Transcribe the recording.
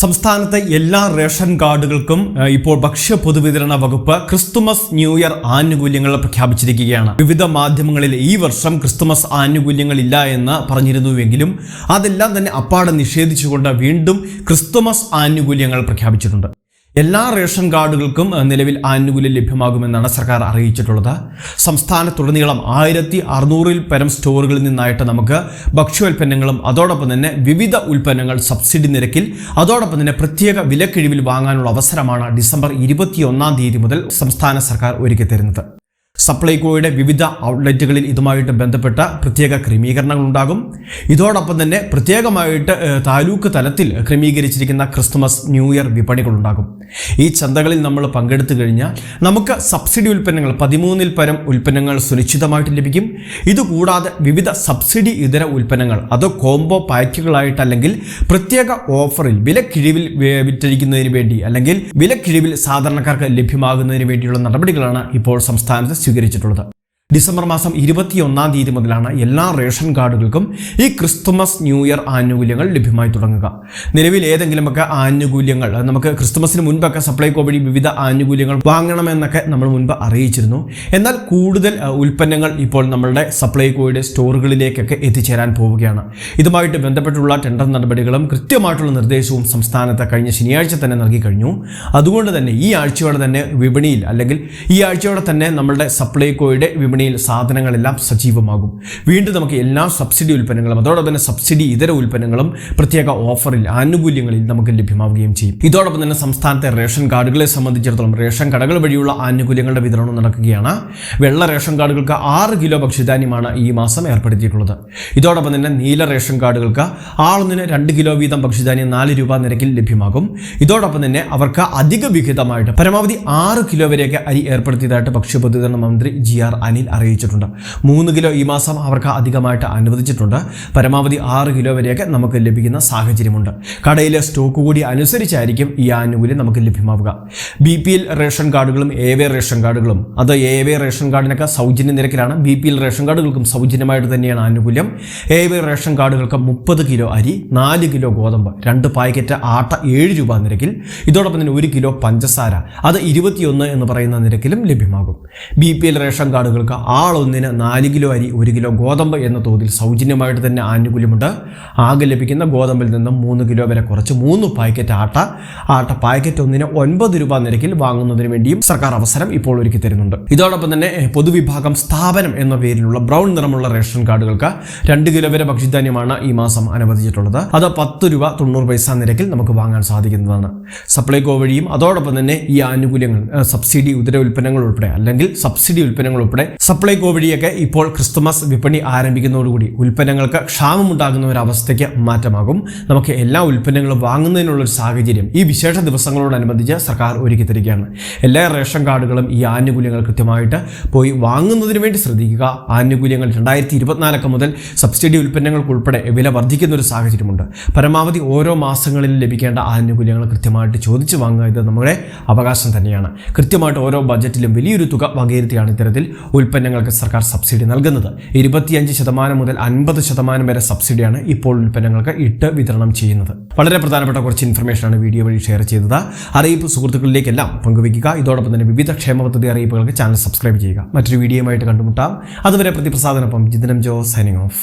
സംസ്ഥാനത്തെ എല്ലാ റേഷൻ കാർഡുകൾക്കും ഇപ്പോൾ ഭക്ഷ്യ പൊതുവിതരണ വകുപ്പ് ക്രിസ്തുമസ് ന്യൂ ഇയർ ആനുകൂല്യങ്ങൾ പ്രഖ്യാപിച്ചിരിക്കുകയാണ്. വിവിധ മാധ്യമങ്ങളിൽ ഈ വർഷം ക്രിസ്തുമസ് ആനുകൂല്യങ്ങൾ ഇല്ല എന്ന് പറഞ്ഞിരുന്നുവെങ്കിലും അതെല്ലാം തന്നെ അപ്പാടെ നിഷേധിച്ചുകൊണ്ട് വീണ്ടും ക്രിസ്തുമസ് ആനുകൂല്യങ്ങൾ പ്രഖ്യാപിച്ചിട്ടുണ്ട്. എല്ലാ റേഷൻ കാർഡുകൾക്കും നിലവിൽ ആനുകൂല്യം ലഭ്യമാകുമെന്നാണ് സർക്കാർ അറിയിച്ചിട്ടുള്ളത്. സംസ്ഥാനത്തുടനീളം ആയിരത്തി അറുന്നൂറിൽ പരം സ്റ്റോറുകളിൽ നിന്നായിട്ട് നമുക്ക് ഭക്ഷ്യോൽപ്പന്നങ്ങളും അതോടൊപ്പം തന്നെ വിവിധ ഉൽപ്പന്നങ്ങൾ സബ്സിഡി നിരക്കിൽ അതോടൊപ്പം തന്നെ പ്രത്യേക വിലക്കിഴിവിൽ വാങ്ങാനുള്ള അവസരമാണ് ഡിസംബർ ഇരുപത്തിയൊന്നാം തീയതി മുതൽ സംസ്ഥാന സർക്കാർ ഒരുക്കി തരുന്നത് സപ്ലൈകോയുടെ വിവിധ ഔട്ട്ലെറ്റുകളിൽ ഇതുമായിട്ട് ബന്ധപ്പെട്ട പ്രത്യേക ക്രമീകരണങ്ങൾ ഉണ്ടാകും ഇതോടൊപ്പം തന്നെ പ്രത്യേകമായിട്ട് താലൂക്ക് തലത്തിൽ ക്രമീകരിച്ചിരിക്കുന്ന ക്രിസ്മസ് ന്യൂ ഇയർ വിപണികളുണ്ടാകും. ഈ ചന്തകളിൽ നമ്മൾ പങ്കെടുത്തു കഴിഞ്ഞാൽ നമുക്ക് സബ്സിഡി ഉൽപ്പന്നങ്ങൾ പതിമൂന്നിൽ പരം ഉൽപ്പന്നങ്ങൾ സുനിശ്ചിതമായിട്ട് ലഭിക്കും. ഇതുകൂടാതെ വിവിധ സബ്സിഡി ഇതര ഉൽപ്പന്നങ്ങൾ അത് കോംബോ പാക്കുകളായിട്ട് അല്ലെങ്കിൽ പ്രത്യേക ഓഫറിൽ വിലക്കിഴിവിൽ കിഴിവിൽ വിറ്റഴിക്കുന്നതിന് വേണ്ടി അല്ലെങ്കിൽ വിലക്കിഴിവിൽ സാധാരണക്കാർക്ക് ലഭ്യമാകുന്നതിന് വേണ്ടിയുള്ള നടപടികളാണ് ഇപ്പോൾ സംസ്ഥാനത്ത് സ്വീകരിച്ചിട്ടുള്ളത്. ഡിസംബർ മാസം ഇരുപത്തിയൊന്നാം തീയതി മുതലാണ് എല്ലാ റേഷൻ കാർഡുകൾക്കും ഈ ക്രിസ്തുമസ് ന്യൂ ഇയർ ആനുകൂല്യങ്ങൾ ലഭ്യമായി തുടങ്ങുക. നിലവിൽ ഏതെങ്കിലുമൊക്കെ ആനുകൂല്യങ്ങൾ നമുക്ക് ക്രിസ്തുമസിന് മുൻപൊക്കെ സപ്ലൈകോ വഴി വിവിധ ആനുകൂല്യങ്ങൾ വാങ്ങണമെന്നൊക്കെ നമ്മൾ മുൻപ് അറിയിച്ചിരുന്നു. എന്നാൽ കൂടുതൽ ഉൽപ്പന്നങ്ങൾ ഇപ്പോൾ നമ്മളുടെ സപ്ലൈകോയുടെ സ്റ്റോറുകളിലേക്കൊക്കെ എത്തിച്ചേരാൻ പോവുകയാണ്. ഇതുമായിട്ട് ബന്ധപ്പെട്ടുള്ള ടെൻഡർ നടപടികളും കൃത്യമായിട്ടുള്ള നിർദ്ദേശവും സംസ്ഥാനത്ത് കഴിഞ്ഞ ശനിയാഴ്ച തന്നെ നൽകി കഴിഞ്ഞു. അതുകൊണ്ട് തന്നെ ഈ ആഴ്ചയോടെ തന്നെ വിപണിയിൽ അല്ലെങ്കിൽ ഈ ആഴ്ചയോടെ തന്നെ നമ്മളുടെ സപ്ലൈകോയുടെ വിപണിയിൽ സാധനങ്ങളെല്ലാം സജീവമാകും. വീണ്ടും നമുക്ക് എല്ലാ സബ്സിഡി ഉൽപ്പന്നങ്ങളും അതോടൊപ്പം തന്നെ സബ്സിഡി ഇതര ഉൽപ്പന്നങ്ങളും പ്രത്യേക ഓഫറിൽ ആനുകൂല്യങ്ങളിൽ നമുക്ക് ലഭ്യമാവുകയും ചെയ്യും. ഇതോടൊപ്പം തന്നെ സംസ്ഥാനത്തെ റേഷൻ കാർഡുകളെ സംബന്ധിച്ചിടത്തോളം റേഷൻ കടകൾ വഴിയുള്ള ആനുകൂല്യങ്ങളുടെ വിതരണം നടക്കുകയാണ്. വെള്ള റേഷൻ കാർഡുകൾക്ക് ആറ് കിലോ ഭക്ഷ്യധാന്യമാണ് ഈ മാസം ഏർപ്പെടുത്തിയിട്ടുള്ളത്. ഇതോടൊപ്പം തന്നെ നീല റേഷൻ കാർഡുകൾക്ക് ആളൊന്നിന് രണ്ട് കിലോ വീതം ഭക്ഷ്യധാന്യം നാല് രൂപ നിരക്കിൽ ലഭ്യമാകും. ഇതോടൊപ്പം തന്നെ അവർക്ക് അധിക വിഹിതമായിട്ട് പരമാവധി ആറ് കിലോ വരെയൊക്കെ അരി ഏർപ്പെടുത്തിയതായിട്ട് ഭക്ഷ്യപൊതുവിതരണ മന്ത്രി ജി ആർ അനിൽ അറിയിച്ചിട്ടുണ്ട്. മൂന്ന് കിലോ ഈ മാസം അവർക്ക് അധികമായിട്ട് അനുവദിച്ചിട്ടുണ്ട്. പരമാവധി ആറ് കിലോ വരെയൊക്കെ നമുക്ക് ലഭിക്കുന്ന സാഹചര്യമുണ്ട്. കടയിലെ സ്റ്റോക്ക് കൂടി അനുസരിച്ചായിരിക്കും ഈ ആനുകൂല്യം നമുക്ക് ലഭ്യമാവുക. ബി പി എൽ റേഷൻ കാർഡുകളും എ വേ റേഷൻ കാർഡുകളും. അത് എ വേ റേഷൻ കാർഡിനൊക്കെ സൗജന്യ നിരക്കിലാണ്. ബി പി എൽ റേഷൻ കാർഡുകൾക്കും സൗജന്യമായിട്ട് തന്നെയാണ് ആനുകൂല്യം. എ വേ റേഷൻ കാർഡുകൾക്ക് മുപ്പത് കിലോ അരി നാല് കിലോ ഗോതമ്പ് രണ്ട് പാക്കറ്റ് ആട്ട ഏഴ് രൂപ നിരക്കിൽ. ഇതോടൊപ്പം തന്നെ ഒരു കിലോ പഞ്ചസാര. അത് ഇരുപത്തിയൊന്ന് എന്ന് പറയുന്ന നിരക്കിലും ലഭ്യമാകും. ബി പി എൽ റേഷൻ കാർഡുകൾക്ക് ആളൊന്നിന് നാല് കിലോ അരി ഒരു കിലോ ഗോതമ്പ് എന്ന തോതിൽ സൗജന്യമായിട്ട് തന്നെ ആനുകൂല്യമുണ്ട്. ആകെ ലഭിക്കുന്ന ഗോതമ്പിൽ നിന്നും മൂന്ന് കിലോ വരെ കുറച്ച് മൂന്ന് പാക്കറ്റ് ആട്ട. ആട്ട പാക്കറ്റ് ഒന്നിന് ഒൻപത് രൂപ നിരക്കിൽ വാങ്ങുന്നതിന് വേണ്ടിയും സർക്കാർ അവസരം ഇപ്പോൾ ഒരുക്കി തരുന്നുണ്ട്. ഇതോടൊപ്പം തന്നെ പൊതുവിഭാഗം സ്ഥാപനം എന്ന പേരിലുള്ള ബ്രൗൺ നിറമുള്ള റേഷൻ കാർഡുകൾക്ക് രണ്ട് കിലോ വരെ ഭക്ഷ്യധാന്യമാണ് ഈ മാസം അനുവദിച്ചിട്ടുള്ളത്. അത് പത്ത് രൂപ തൊണ്ണൂറ് പൈസ നിരക്കിൽ നമുക്ക് വാങ്ങാൻ സാധിക്കുന്നതാണ്. സപ്ലൈകോ വഴിയും അതോടൊപ്പം തന്നെ ഈ ആനുകൂല്യങ്ങൾ സബ്സിഡി ഉദര ഉൽപ്പന്നങ്ങൾ ഉൾപ്പെടെ അല്ലെങ്കിൽ സബ്സിഡി ഉൽപ്പന്നങ്ങൾ ഉൾപ്പെടെ സപ്ലൈകോ വഴിയൊക്കെ ഇപ്പോൾ ക്രിസ്തുമസ് വിപണി ആരംഭിക്കുന്നതോടുകൂടി ഉൽപ്പന്നങ്ങൾക്ക് ക്ഷാമമുണ്ടാകുന്ന ഒരു അവസ്ഥയ്ക്ക് മാറ്റമാകും. നമുക്ക് എല്ലാ ഉൽപ്പന്നങ്ങളും വാങ്ങുന്നതിനുള്ള ഒരു സാഹചര്യം ഈ വിശേഷ ദിവസങ്ങളോടനുബന്ധിച്ച് സർക്കാർ ഒരുക്കി തരികയാണ്. എല്ലാ റേഷൻ കാർഡുകളും ഈ ആനുകൂല്യങ്ങൾ കൃത്യമായിട്ട് പോയി വാങ്ങുന്നതിന് വേണ്ടി ശ്രദ്ധിക്കുക. ആനുകൂല്യങ്ങൾ രണ്ടായിരത്തി ഇരുപത്തിനാലൊക്കെ മുതൽ സബ്സിഡി ഉൽപ്പന്നങ്ങൾക്ക് ഉൾപ്പെടെ വില വർദ്ധിക്കുന്ന ഒരു സാഹചര്യമുണ്ട്. പരമാവധി ഓരോ മാസങ്ങളിൽ ലഭിക്കേണ്ട ആനുകൂല്യങ്ങൾ കൃത്യമായിട്ട് ചോദിച്ചു വാങ്ങുക ഇത് നമ്മുടെ അവകാശം തന്നെയാണ്. കൃത്യമായിട്ട് ഓരോ ബജറ്റിലും വലിയൊരു തുക വകയിരുത്തിയാണ് ഇത്തരത്തിൽ ഉൽപ്പന്നങ്ങൾക്ക് സർക്കാർ സബ്സിഡി നൽകുന്നത്. ഇരുപത്തിയഞ്ച് ശതമാനം മുതൽ അൻപത് ശതമാനം വരെ സബ്സിഡിയാണ് ഇപ്പോൾ ഉൽപ്പന്നങ്ങൾക്ക് ഇട്ട് വിതരണം ചെയ്യുന്നത്. വളരെ പ്രധാനപ്പെട്ട കുറച്ച് ഇൻഫർമേഷനാണ് വീഡിയോ വഴി ഷെയർ ചെയ്തത്. അറിയിപ്പ് സുഹൃത്തുക്കളിലേക്കെല്ലാം പങ്കുവയ്ക്കുക. ഇതോടൊപ്പം തന്നെ വിവിധ ക്ഷേമ പദ്ധതി അറിയിപ്പുകൾക്ക് ചാനൽ സബ്സ്ക്രൈബ് ചെയ്യുക. മറ്റൊരു വീഡിയോയുമായിട്ട് കണ്ടുമുട്ടാം. അതുവരെ പ്രതിപ്രസാദനൊപ്പം ജിതനം ജോ സൈനിങ് ഓഫ്